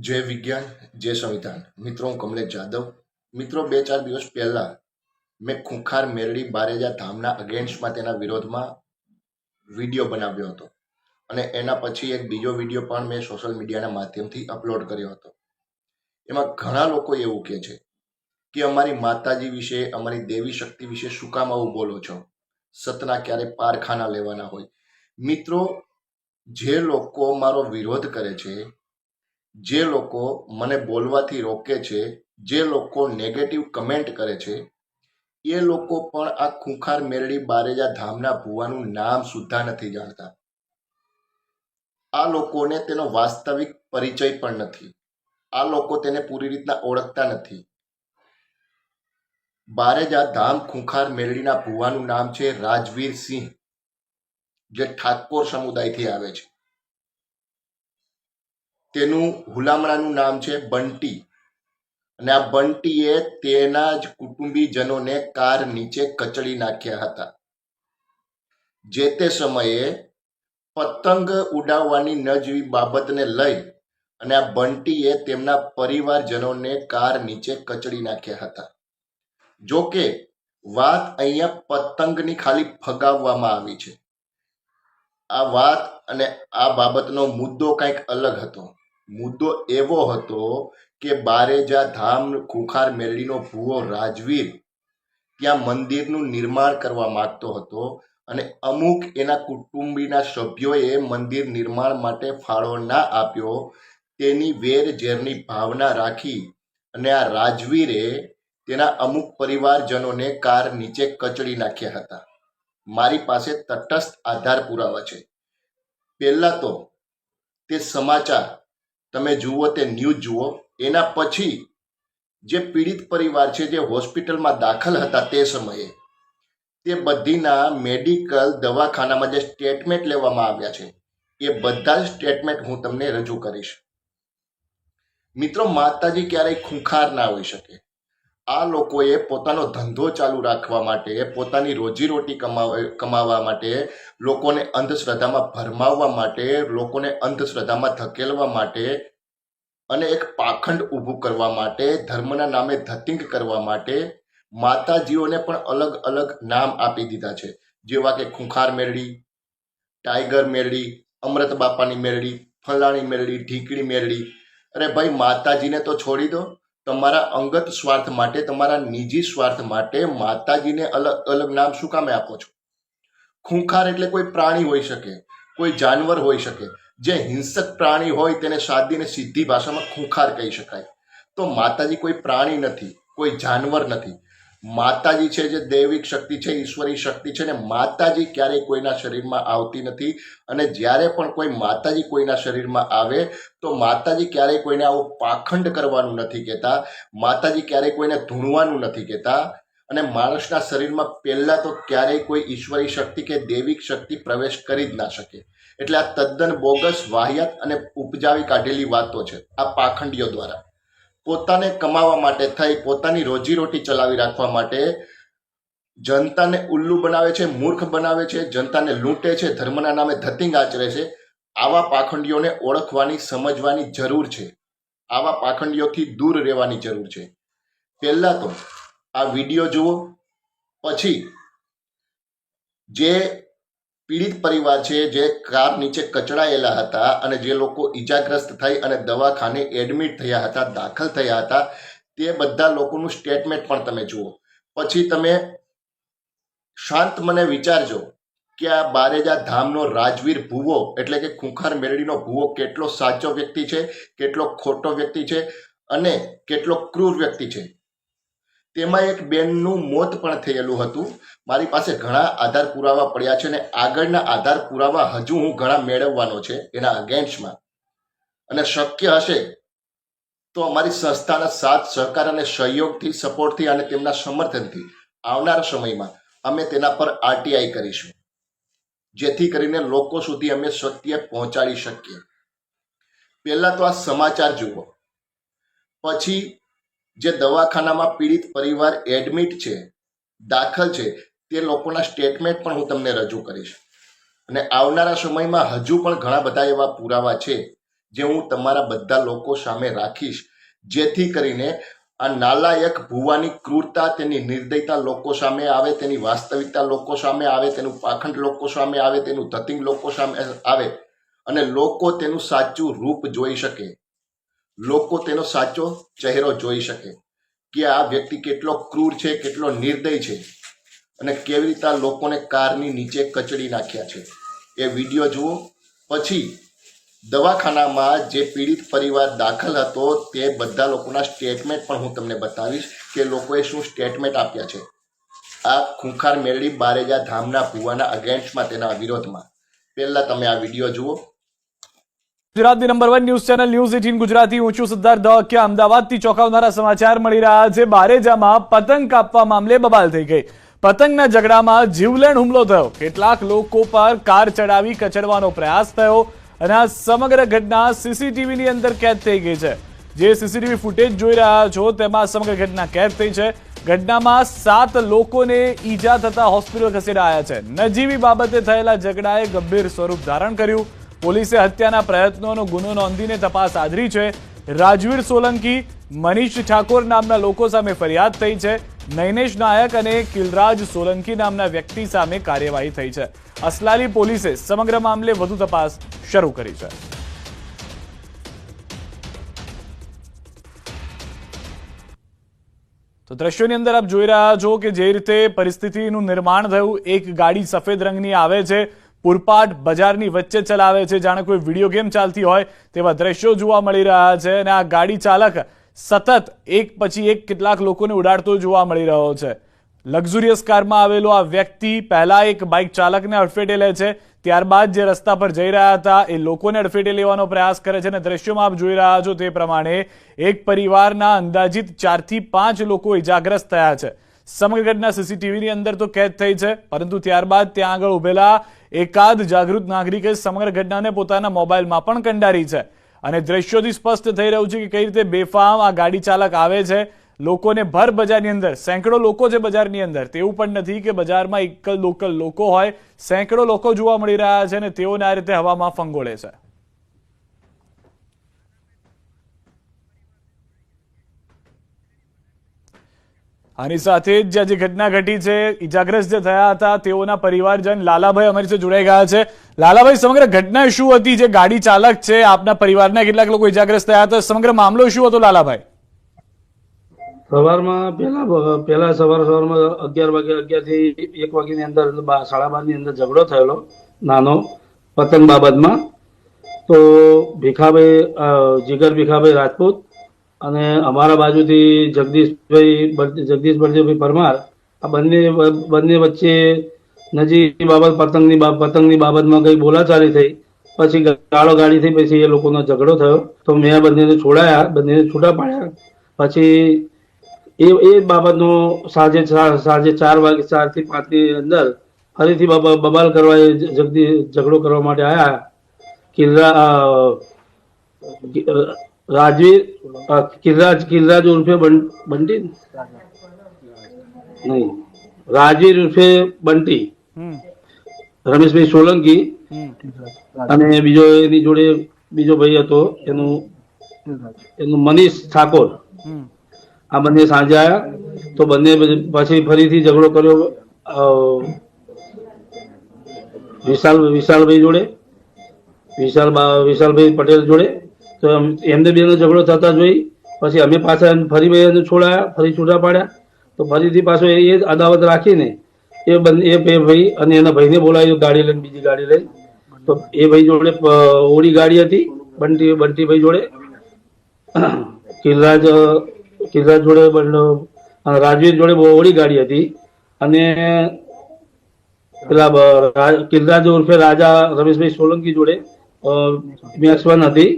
જય વિજ્ઞાન, જય સંવિધાન. મિત્રો, હું કમલેશ જાદવ. મિત્રો, બે ચાર દિવસ પહેલા મેં ખૂંખાર મેરડી બારેજા ધામના અગેન્સ્ટમાં તેના વિરોધમાં વીડિયો બનાવ્યો હતો. અને એના પછી એક બીજો વીડિયો પણ મેં સોશિયલ મીડિયાના માધ્યમથી અપલોડ કર્યો હતો. એમાં ઘણા લોકો એવું કહે છે કે, અમારી માતાજી વિશે, અમારી દેવી શક્તિ વિશે શું કામ આવું બોલો છો? સતના ક્યારે પારખાના લેવાના હોય? મિત્રો, જે લોકો મારો વિરોધ કરે છે જે લોકો મને બોલવાથી રોકે છે, જે લોકો નેગેટિવ કમેન્ટ કરે છે, એ લોકો પણ આ ખૂંખાર મેરડી બારેજા ધામના ભુવાનું નામ સુદ્ધા નથી જાણતા. આ લોકોને તેનો વાસ્તવિક પરિચય પણ નથી. આ લોકો તેને પૂરી રીતના ઓળખતા નથી. બારેજા ધામ ખૂંખાર મેરડીના ભુવાનું નામ છે રાજવીર સિંહ, જે ઠાકોર સમુદાયથી આવે છે. તેનું હુલામણાનું નામ છે બંટી. અને આ બંટીએ તેના જ કુટુંબીજનોને કાર નીચે કચડી નાખ્યા હતા. જે તે સમયે પતંગ ઉડાવવાની ન જેવી બાબતને લઈ અને આ બંટીએ તેમના પરિવારજનોને કાર નીચે કચડી નાખ્યા હતા. જો કે, વાત અહીંયા પતંગની ખાલી ફગાવવામાં આવી છે. આ વાત અને આ બાબતનો મુદ્દો કંઈક અલગ હતો. મુદ્દો એવો હતો કે બારેજા ધામ ખુખાર મેરડીનો ભૂવો રાજવીર ત્યાં મંદિરનું નિર્માણ કરવા માંગતો હતો અને અમુક એના કુટુંબીના સભ્યોએ મંદિર નિર્માણ માટે ફાળો ના આપ્યો, તેની વેર ઝેરની ભાવના રાખી અને આ રાજવીરે તેના અમુક પરિવારજનોને કાર નીચે કચડી નાખ્યા હતા. મારી પાસે તટસ્થ આધાર પુરાવા છે. પહેલા તો તે સમાચાર તમે જુઓ તે ન્યૂઝ જુઓ, એના પછી જે પીડિત પરિવાર છે, જે હોસ્પિટલમાં દાખલ હતા તે સમયે, તે બધીના મેડિકલ દવાખાનામાં જે સ્ટેટમેન્ટ લેવામાં આવ્યા છે, એ બધા જ સ્ટેટમેન્ટ હું તમને રજૂ કરીશ. મિત્રો, માતાજી ક્યારેય ખૂંખાર ના હોઈ શકે. આ લોકોએ પોતાનો ધંધો ચાલુ રાખવા માટે, પોતાની રોજીરોટી કમાવા કમાવા માટે લોકોને અંધશ્રદ્ધામાં ભરમાવવા માટે, લોકોને અંધશ્રદ્ધામાં ધકેલવા માટે અને એક પાખંડ ઊભું કરવા માટે, ધર્મના નામે ધતિંગ કરવા માટે માતાજીઓને પણ અલગ અલગ નામ આપી દીધા છે. જેવા કે ખુંખાર મેરડી, ટાઈગર મેરડી, અમૃત બાપાની મેરડી, ફલાણી મેરડી ઢીકડી મેરડી. અરે ભાઈ, માતાજીને તો છોડી દો. તમારા અંગત સ્વાર્થ માટે, તમારા નિજી સ્વાર્થ માટે માતાજીને અલગ અલગ નામ શું કામે આપો છો? ખૂંખાર એટલે કોઈ પ્રાણી હોઈ શકે, કોઈ જાનવર હોઈ શકે. જે હિંસક પ્રાણી હોય તેને સાદીને સીધી ભાષામાં ખૂંખાર કહી શકાય. તો માતાજી કોઈ પ્રાણી નથી, કોઈ જાનવર નથી. માતાજી છે જે દૈવિક શક્તિ છે ઈશ્વરી શક્તિ છે ને માતાજી ક્યારેય કોઈના શરીરમાં આવતી નથી. અને જ્યારે પણ કોઈ માતાજી કોઈના શરીરમાં આવે તો માતાજી ક્યારેય કોઈને આવું પાખંડ કરવાનું નથી કહેતા. માતાજી ક્યારેય કોઈને ધૂણવાનું નથી કહેતા. અને માણસના શરીરમાં પહેલા તો ક્યારેય કોઈ ઈશ્વરી શક્તિ કે દૈવિક શક્તિ પ્રવેશ કરી જ ના શકે. એટલે આ તદ્દન બોગસ, વાહિયાત અને ઉપજાવી કાઢેલી વાતો છે, આ પાખંડીઓ દ્વારા. પોતાને કમાવા માટે થઈ, પોતાની રોજીરોટી ચલાવી રાખવા માટે જનતાને ઉલ્લુ બનાવે છે, મૂર્ખ બનાવે છે, જનતાને લૂંટે છે, ધર્મના નામે ધતિંગ આચરે છે આવા પાખંડીઓને ઓળખવાની, સમજવાની જરૂર છે. આવા પાખંડીઓથી દૂર રહેવાની જરૂર છે. પહેલાં તો આ વીડિયો જુઓ, પછી જે પીડિત પરિવાર છે, જે કાર નીચે કચડાયેલા હતા અને જે લોકો ઈજાગ્રસ્ત થઈ અને દવાખાને એડમિટ થયા હતા, દાખલ થયા હતા, તે બધા લોકોનું સ્ટેટમેન્ટ પણ તમે જુઓ. પછી તમે શાંત મને વિચારજો. કે આ બારેજા ધામનો રાજવીર ભૂવો, એટલે કે ખૂંખાર મેરડીનો ભૂવો, કેટલો સાચો વ્યક્તિ છે, કેટલો ખોટો વ્યક્તિ છે અને કેટલો ક્રૂર વ્યક્તિ છે. તેમાં એક બેનનું મોત પણ થયેલું હતું. મારી પાસે ઘણા આધાર પુરાવા પડ્યા છે અને આગળના આધાર પુરાવા હજુ હું ઘણા મેળવવાનો છે એના અગેન્સ્ટમાં. અને શક્ય હશે તો અમારી સંસ્થાના સાથ સહકાર અને સહયોગથી, સપોર્ટથી અને તેમના સમર્થનથી આવનારા સમયમાં અમે તેના પર આરટીઆઈ કરીશું. જેથી કરીને લોકો સુધી અમે સત્ય પહોંચાડી શકીએ. પહેલા તો આ સમાચાર જુઓ. પછી જે દવાખાનામાં પીડિત પરિવાર એડમિટ છે, દાખલ છે, તે લોકોના સ્ટેટમેન્ટ પણ હું તમને રજૂ કરીશ. અને આવનારા સમયમાં હજુ પણ ઘણા બધા એવા પુરાવા છે, જે હું તમારા બધા લોકો સામે રાખીશ. જેથી કરીને આ નાલાયક ભુવાની ક્રૂરતા તેની નિર્દયતા લોકો સામે આવે, તેની વાસ્તવિકતા લોકો સામે આવે, તેનું પાખંડ લોકો સામે આવે, તેનું ધતિંગ લોકો સામે આવે અને લોકો તેનું સાચું રૂપ જોઈ શકે. લોકો તેનો સાચો ચહેરો જોઈ શકે કે આ વ્યક્તિ કેટલો ક્રૂર છે, કેટલો નિર્દય છે અને કેવી રીતે લોકોને કારની નીચે કચડી નાખ્યા છે. એ વીડિયો જુઓ. પછી દવાખાનામાં જે પીડિત પરિવાર દાખલ હતો તે બધા લોકોના સ્ટેટમેન્ટ પણ હું તમને બતાવીશ કે લોકોએ શું સ્ટેટમેન્ટ આપ્યા છે. આ ખૂંખાર મેળવી બારેજા ધામના ભુવાના અગેન્સ્ટમાં તેના વિરોધમાં. પહેલા તમે આ વીડિયો જુઓ. ગુજરાતની number one news channel news eighteen Gujarati, હું છું સિદ્ધાર્થ કે અમદાવાદથી ચોંકાવનારા સમાચાર મળી રહ્યા છે. બારેજામાં પતંગ કાપવા મામલે બબાલ થઈ ગઈ. પતંગના ઝઘડામાં જીવલેણ હુમલો થયો. કેટલાક લોકો પર કાર ચડાવી કચડવાનો પ્રયાસ થયો. અને આ સમગ્ર ઘટના સીસીટીવીની અંદર કેદ થઈ ગઈ છે. જે સીસીટીવી ફૂટેજ જોઈ રહ્યા છો, તેમાં સમગ્ર ઘટના કેદ થઈ છે. ઘટનામાં સાત લોકોને ઈજા થતા હોસ્પિટલ ખસેડાયા છે. નજીવી બાબતે થયેલા ઝઘડાએ ગંભીર સ્વરૂપ ધારણ કર્યું. પોલીસે હત્યાના પ્રયત્નોનો ગુનો નોંધીને તપાસ આદરી છે. રાજવીર સોલંકી, મનીષ ઠાકોર નામના લોકો સામે ફરિયાદ થઈ છે. નૈનેશ નાયક અને કિલરાજ સોલંકી નામના વ્યક્તિ સામે કાર્યવાહી થઈ છે. અસલાલી પોલીસે સમગ્ર મામલે વધુ તપાસ શરૂ કરી છે. તો દ્રશ્યોની અંદર આપ જોઈ રહ્યા છો કે જે રીતે પરિસ્થિતિનું નિર્માણ થયું, એક ગાડી સફેદ રંગની આવે છે, પૂરપાટ બજારની વચ્ચે ચલાવે છે. જાણે કોઈ વીડિયો ગેમ ચાલતી હોય તેવા દ્રશ્યો જોવા મળી રહ્યા છે અને આ ગાડી ચાલક સતત એક પછી એક કેટલાક લોકોને ઉડાડતો જોવા મળી રહ્યો છે. લક્ઝુરિયસ કારમાં આવેલો આ વ્યક્તિ પહેલા એક બાઇક ચાલકને અડફેટે લે છે. ત્યારબાદ જે રસ્તા પર જઈ રહ્યા હતા, એ લોકોને અડફેટે લેવાનો પ્રયાસ કરે છે અને દ્રશ્યોમાં આપ જોઈ રહ્યા છો તે પ્રમાણે એક પરિવારના અંદાજિત ચારથી પાંચ લોકો ઇજાગ્રસ્ત થયા છે. સમગ્ર ઘટના સીસીટીવીની અંદર તો કેદ થઈ છે, પરંતુ ત્યારબાદ ત્યાં આગળ ઉભેલા એકાદ જાગૃત નાગરિકે સમગ્ર ઘટનાને પોતાના મોબાઈલમાં પણ કંડારી છે. અને દ્રશ્યોથી સ્પષ્ટ થઈ રહ્યું છે કે કઈ રીતે બેફામ આ ગાડી ચાલક આવે છે. લોકોને ભર બજારની અંદર, સેંકડો લોકો છે બજારની અંદર. તેવું પણ નથી કે બજારમાં એક લોકલ લોકો હોય. સેંકડો લોકો જોવા મળી રહ્યા છે અને તેઓને આ રીતે હવામાં ફંગોળે છે. આની સાથે જ જે ઘટના ઘટી છે ઇજાગ્રસ્ત જે થયા હતા, તેઓના પરિવારજન લાલાભાઈ અમારી સાથે જોડાઈ ગયા છે. લાલાભાઈ, સમગ્ર ઘટના શું હતી? જે ગાડી ચાલક છે, આપના પરિવારના કેટલાક લોકો ઇજાગ્રસ્ત થયા હતા? સમગ્ર મામલો શું હતો લાલાભાઈ? સવારમાં પહેલા પહેલા સવાર સવારમાં અગિયાર વાગે, અગિયારથી એક વાગ્યાની અંદર સાડા બારની અંદર ઝઘડો થયેલો, નાનો પતંગ બાબતમાં. તો ભીખાભાઈ જીગર ભીખાભાઈ રાજપૂત અને અમારા બાજુથી જગદીશભાઈ જગદીશ બળદેવભાઈ પરમાર, આ બંને બંને વચ્ચે નજીકની બાબત, પતંગની પતંગની બાબતમાં કઈ બોલાચાલી થઈ, પછી ગાળો ગાડી થઈ પછી એ લોકોનો ઝઘડો થયો. તો મેં બંનેને છોડાયા, બંનેને છૂટા પાડ્યા. પછી એ એ બાબતનો સાંજે સાંજે ચાર વાગે ચારથી પાંચની અંદર ફરીથી બબ- બબાલ કરવા એ જગદી, ઝઘડો કરવા માટે આવ્યા કિલ્લા રાજવીર કિરરાજ કિલ્લાજ ઉર્ફે બંટી? નહીં. રાજવીર ઉર્ફે બંટી. રમેશભાઈ સોલંકી. અને બીજો એની જોડે બીજો ભાઈ હતો એનું એનું મનીષ ઠાકોર. આ બંને સાંજે આવ્યા તો બંને પછી ફરીથી ઝઘડો કર્યો વિશાલ વિશાલભાઈ જોડે. વિશાલ વિશાલભાઈ પટેલ જોડે. તો એમને બેનો ઝઘડો થતા જોઈ, પછી અમે પાછા ફરી ભાઈ એને છોડાયા, ફરી છૂટા પાડ્યા. તો ફરીથી પાછો એ જ અદાવત રાખીને એ બંને એ ભાઈ અને એના ભાઈને બોલાવ્યો, ગાડી લઈને, બીજી ગાડી લઈને. તો એ ભાઈ જોડે ઓડી ગાડી હતી, બંટી બંટીભાઈ જોડે. કિલરાજ કિલરાજ જોડે રાજવીર જોડે બહુ ઓડી ગાડી હતી. અને પેલા કિલરાજ ઉર્ફે રાજા રમેશભાઈ સોલંકી જોડે મેક્સવન હતી.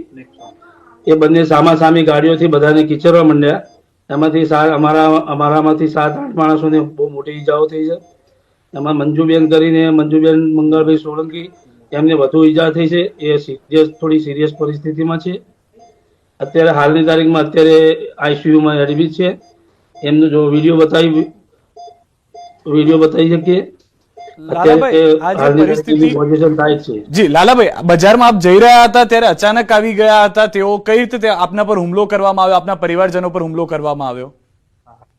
એ બંને સામા સામી ગાડીઓથી બધાને કિચરવા માંડ્યા. એમાંથી અમારા અમારામાંથી સાત, આઠ માણસોને બહુ મોટી ઈજાઓ થઈ છે. એમાં મંજુબેન કરીને મંજુબેન મંગળભાઈ સોલંકી, એમને વધુ ઈજા થઈ છે. એ સિરિયસ થોડી સિરિયસ પરિસ્થિતિમાં છે. અત્યારે હાલની તારીખમાં અત્યારે આઈસીયુમાં એડમિટ છે. એમનો જો વીડિયો બતાવી વીડિયો બતાવી શકીએ? જે હાલની પરિસ્થિતિ પોઝિશન થાય જ છે. જી લાલાભાઈ બજારમાં આપ જઈ રહ્યા હતા ત્યારે અચાનક આવી ગયા હતા તેઓ કઈ રીતે આપના પર હુમલો કરવામાં આવ્યો આપના પરિવારજનો પર હુમલો કરવામાં આવ્યો?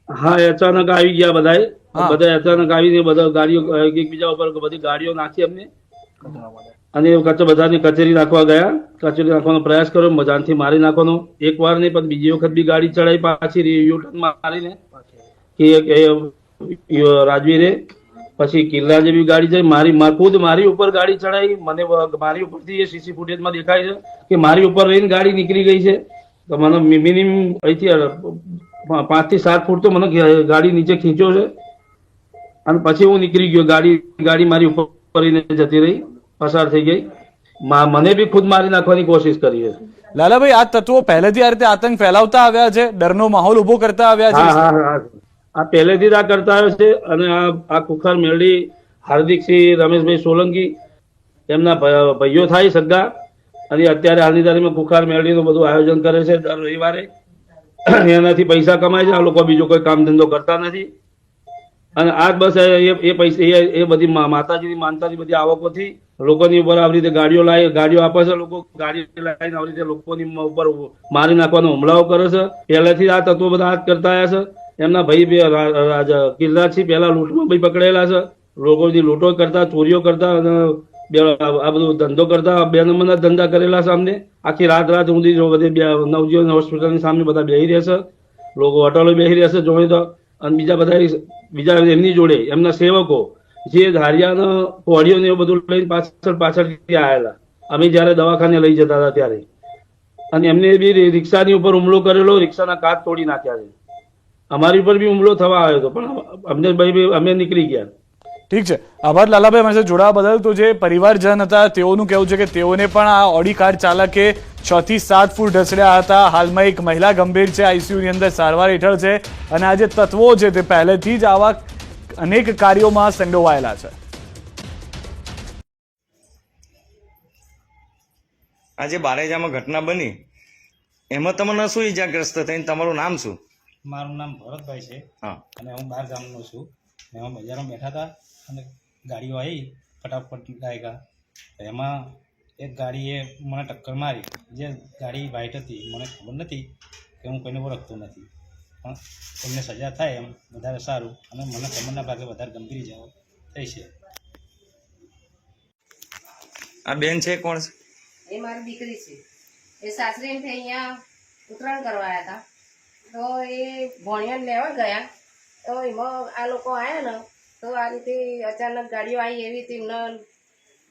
હા અચાનક આવી ગયા બધાએ. બધા અચાનક આવીને બધા ગાડીઓ એકબીજા ઉપર બધી ગાડીઓ નાખી અમને અને બધાને કચેરી નાખવા ગયા. કચેરી નાખવાનો પ્રયાસ કર્યો જાનથી મારી નાખવાનો. એક વાર નહીં પણ બીજી વખત બી ગાડી ચડાવી પાછી યુટર્ન મારીને કે રાજવીરે પછી કિલ્લા જેવી ગાડી છે મારી ખુદ મારી ઉપર ગાડી ચડાવી મને મારી ઉપરથી એ સીસી ફૂટેજમાં દેખાય છે કે મારી ઉપર રહીને ગાડી નીકળી ગઈ છે. તો મને મિનિમમ અહીંથી પાંચથી સાત ફૂટ તો મને ગાડી નીચે ખીંચ્યો છે. અને પછી હું નીકળી ગયો ગાડી ગાડી મારી ઉપર કરીને જતી રહી પસાર થઈ ગઈ. મને બી ખુદ મારી નાખવાની કોશિશ કરી છે. લાલાભાઈ આ તત્વો પહેલેથી આ રીતે આતંક ફેલાવતા આવ્યા છે ડરનો માહોલ ઊભો કરતા આવ્યા છે. આ પહેલેથી જ આ કરતા આવ્યો છે અને આ આ કુખર મેળવી હાર્દિકસિંહ, રમેશભાઈ સોલંકી, એમના ભાઈઓ થાય સગા. અને અત્યારે હાલની તારીખમાં કુખાર મેળવીનું બધું આયોજન કરે છે દર રવિવારે. એનાથી પૈસા કમાય છે, આ લોકો બીજો કોઈ કામ ધંધો કરતા નથી. અને આ બસ એ પૈસા, એ બધી માતાજીની માનતાની બધી આવકોથી લોકોની ઉપર આવી રીતે ગાડીઓ લાવી ગાડીઓ આપે છે, લોકો ગાડીઓ લાવીને આવી રીતે લોકોની ઉપર મારી નાખવાનો હુમલાઓ કરે છે. પહેલેથી આ તત્વો બધા હાથ કરતા આવ્યા છે. એમના ભાઈ બે કિલ્લાથી પહેલા લૂંટમાં ભાઈ પકડેલા છે. લોકોની લૂંટો કરતા, ચોરીઓ કરતા બે આ બધું ધંધો કરતા, બે નંબરના ધંધા કરેલા છે અમને આખી રાત રાત ઊંધી બધી બે નવજીવન હોસ્પિટલની સામે બધા બેહી રહેશે લોકો હોટલો બેસી રહેશે જોઈ તો. અને બીજા બધા બીજા એમની જોડે, એમના સેવકો, જે ધારિયાનો પોડીઓ ને એવું બધું લઈને પાછળ પાછળ આવેલા. અમે જયારે દવાખાને લઈ જતા હતા ત્યારે. અને એમને બી રિક્ષાની ઉપર હુમલો કરેલો, રિક્ષાના કાચ તોડી નાખ્યા છે. અમારી ઉપર બી હુમલો થવા આવ્યો હતો પણ અમને ભાઈ અમે નીકળી ગયા. ઠીક છે. આભાર લાલાભાઈ અમારી સાથે જોડાવા બદલ તો જે પરિવારજન હતા તેઓનું કહેવું છે કે તેઓને પણ આ ઓડી કાર ચાલકે છ થી સાત ફૂટ ઢસડ્યા હતા. હાલમાં એક મહિલા ગંભીર છે આઈસીયુની અંદર સારવાર હેઠળ છે અને આ જે તત્વો છે તે પહેલેથી જ આવા અનેક કાર્યોમાં સંડોવાયેલા છે. આજે જે બારેજામાં ઘટના બની. એમાં તમને શું ઈજાગ્રસ્ત થઈને તમારું નામ શું? મારું નામ ભરતભાઈ છે. અને હું બહાર ગામનો છું. ને અમે બજારમાં બેઠા હતા અને ગાડીઓ આવી ફટાફટ લાગ્યા. એમાં એક ગાડીએ મને ટક્કર મારી. જે ગાડી વ્હાઇટ હતી મને ખબર નથી કે હું કોઈને ઓળખતો નથી. પણ એમને સજા થાય એમ વધારે સારું. અને મને કમરના ભાગે વધારે ગંભીર ઇજાઓ થઈ છે. આ બેન છે કોણ છે? એ મારી દીકરી છે. એ સાસરી અહીંયા ઉતરાણ કરવા આવ્યા હતા. તો એ ભણિયાને લેવા ગયા. તો એમાં આ લોકો આવ્યા ને તો આ રીતે અચાનક ગાડીઓ આવી એવી રીતે એમને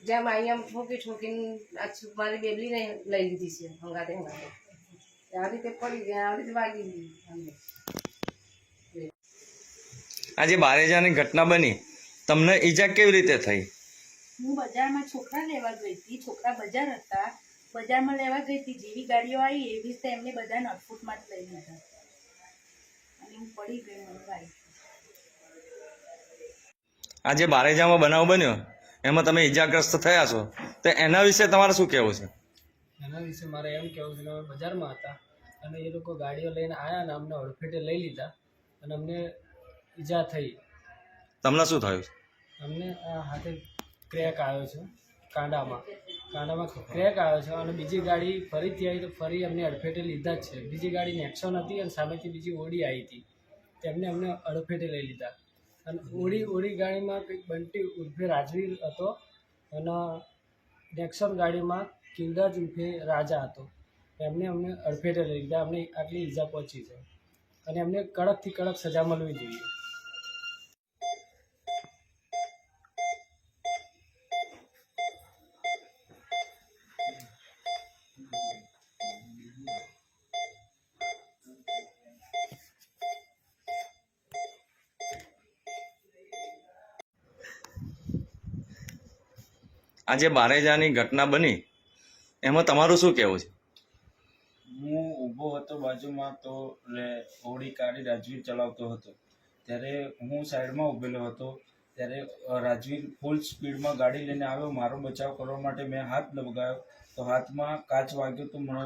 જેમ અહીંયા ઠોકી ઠોકીને આ મારી બેબલીને લઈ લીધી છે હંગાતે હંગાતે. આ રીતે પડી ગયા આ રીતે વાગી ગઈ. આજે બારેજાની ઘટના બની. તમને ઈજા કેવી રીતે થઈ? હું બજારમાં છોકરા લેવા ગઈ હતી છોકરા બજાર હતા. બજારમાં લેવા ગઈ હતી જેવી ગાડીઓ આવી એવી રીતે એમને બધાને અટફૂટમાં જ લઈ લીધા હું પડી ગઈ મને આ જે બારેજામાં બનાવ બન્યો એમાં તમે ઈજાગ્રસ્ત થયા છો તો એના વિશે તમારે શું કહેવું છે? એના વિશે મારે એમ કહેવું છે કે અમે બજારમાં હતા અને એ લોકો ગાડીઓ લઈને આવ્યા અને અમને હડફેટે લઈ લીધા અને અમને ઈજા થઈ. તમને શું થયું? અમને આ હાથે ક્રેક આવ્યો છે કાંડામાં. કાંડામાં ક્રેક આવ્યો છે અને બીજી ગાડી ફરીથી આવી તો ફરી અમને અડફેટે લીધા જ છે. બીજી ગાડી નેક્સોન હતી અને સામેથી બીજી ઓડી આવી હતી. તેમને અમને અડફેટે લઈ લીધા. અને ઓડી ઓડી ગાડીમાં કંઈક બંટી ઉર્ફે રાજવીર હતો અને નેક્સોન ગાડીમાં કિંદાજ ઉર્ફે રાજા હતો. એમને અમને અડફેટે લઈ લીધા. અમને આટલી ઈજા પહોંચી છે. અને એમને કડકથી કડક સજા મળવી જોઈએ. આ જે બારેજાની ઘટના બની, એમાં તમારું શું કહેવું છે? હું ઊભો હતો બાજુમાં તો હોડી કાઢી રાજવીર ચલાવતો હતો. ત્યારે હું સાઈડમાં ઊભેલો હતો. ત્યારે રાજવીર ફૂલ સ્પીડમાં ગાડી લઈને આવ્યો. મારો બચાવ કરવા માટે મેં હાથ લગાવ્યો. તો હાથમાં કાચ વાગ્યો તો મને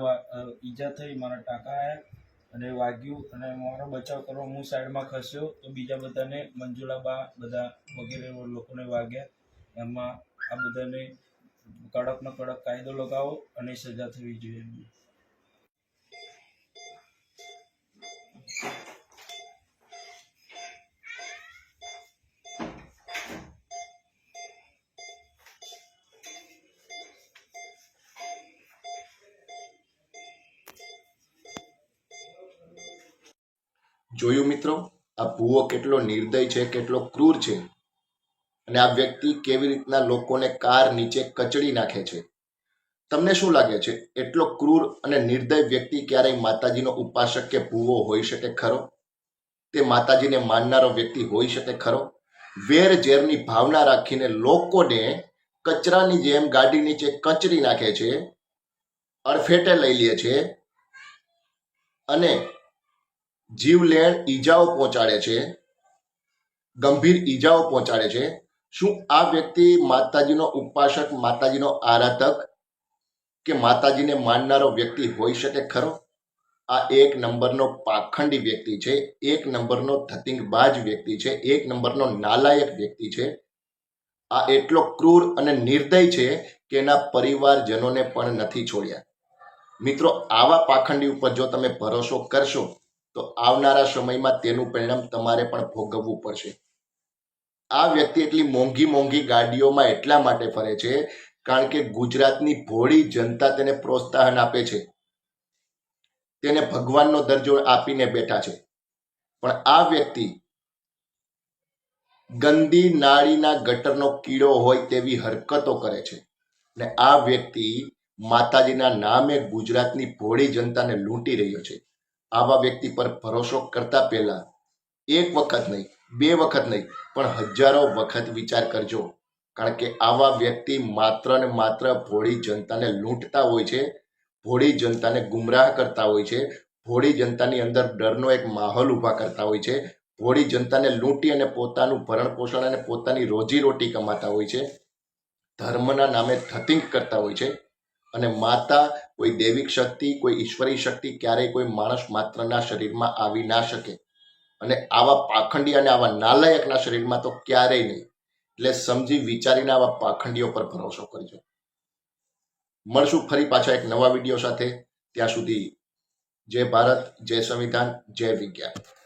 ઈજા થઈ, મારા ટાંકા આવ્યા અને વાગ્યું અને મારો બચાવ કરવા હું સાઈડમાં ખસ્યો. તો બીજા બધાને મંજુલાબા બધા વગેરે લોકોને વાગ્યા. એમાં આ બધાને કડકનો કડક કાયદો લગાવો અને સજા થવી જોઈએ જોયું મિત્રો? આ ભૂવો કેટલો નિર્દય છે, કેટલો ક્રૂર છે. અને આ વ્યક્તિ કેવી રીતના લોકોને કાર નીચે કચડી નાખે છે? તમને શું લાગે છે? એટલો ક્રૂર અને નિર્દય વ્યક્તિ ક્યારેય માતાજીનો ઉપાસક કે ભૂવો હોઈ શકે ખરો? તે માતાજીને માનનારો વ્યક્તિ હોઈ શકે ખરો? વેર ઝેરની ભાવના રાખીને લોકોને કચરાની જેમ ગાડી નીચે કચરી નાખે છે, અડફેટે લઈ લે છે અને જીવલેણ ઈજાઓ પહોંચાડે છે, ગંભીર ઈજાઓ પહોંચાડે છે શું આ વ્યક્તિ માતાજીનો ઉપાસક, માતાજીનો આરાધક કે માતાજીને માનનારો વ્યક્તિ હોઈ શકે ખરો? આ એક નંબરનો પાખંડી વ્યક્તિ છે, એક નંબરનો થતિંગબાજ વ્યક્તિ છે, એક નંબરનો નાલાયક વ્યક્તિ છે. આ એટલો ક્રૂર અને નિર્દય છે કે એના પરિવારજનોને પણ નથી છોડ્યા. મિત્રો, આવા પાખંડી ઉપર જો તમે ભરોસો કરશો, તો આવનારા સમયમાં તેનું પરિણામ તમારે પણ ભોગવવું પડશે. આ વ્યક્તિ એટલી મોંઘી મોંઘી ગાડીઓમાં એટલા માટે ફરે છે, કારણ કે ગુજરાતની ભોળી જનતા તેને પ્રોત્સાહન આપે છે. તેને ભગવાનનો દરજ્જો આપીને બેઠા છે. પણ આ વ્યક્તિ ગંદી નાળીના ગટરનો કીડો હોય તેવી હરકતો કરે છે. ને આ વ્યક્તિ માતાજીના નામે ગુજરાતની ભોળી જનતાને લૂંટી રહ્યો છે. આવા વ્યક્તિ પર ભરોસો કરતા પહેલા એક વખત નહીં બે વખત નહીં, પણ હજારો વખત વિચાર કરજો. કારણ કે આવા વ્યક્તિ માત્ર ને માત્ર ભોળી જનતાને લૂંટતા હોય છે, ભોળી જનતાને ગુમરાહ કરતા હોય છે, ભોળી જનતાની અંદર ડરનો એક માહોલ ઊભા કરતા હોય છે, ભોળી જનતાને લૂંટી અને પોતાનું ભરણ પોષણ અને પોતાની રોજીરોટી કમાતા હોય છે, ધર્મના નામે થતિંગ કરતા હોય છે, અને માતા કોઈ દૈવિક શક્તિ, કોઈ ઈશ્વરી શક્તિ ક્યારેય કોઈ માણસ માત્રના શરીરમાં આવી ના શકે. અને આવા પાખંડી અને આવા નાલાયકના શરીરમાં તો ક્યારેય નહીં. એટલે સમજી વિચારીને આવા પાખંડીઓ પર ભરોસો કરજો. મળશું ફરી પાછા એક નવા વીડિયો સાથે. ત્યાં સુધી જય ભારત, જય સંવિધાન, જય વિજ્ઞાન.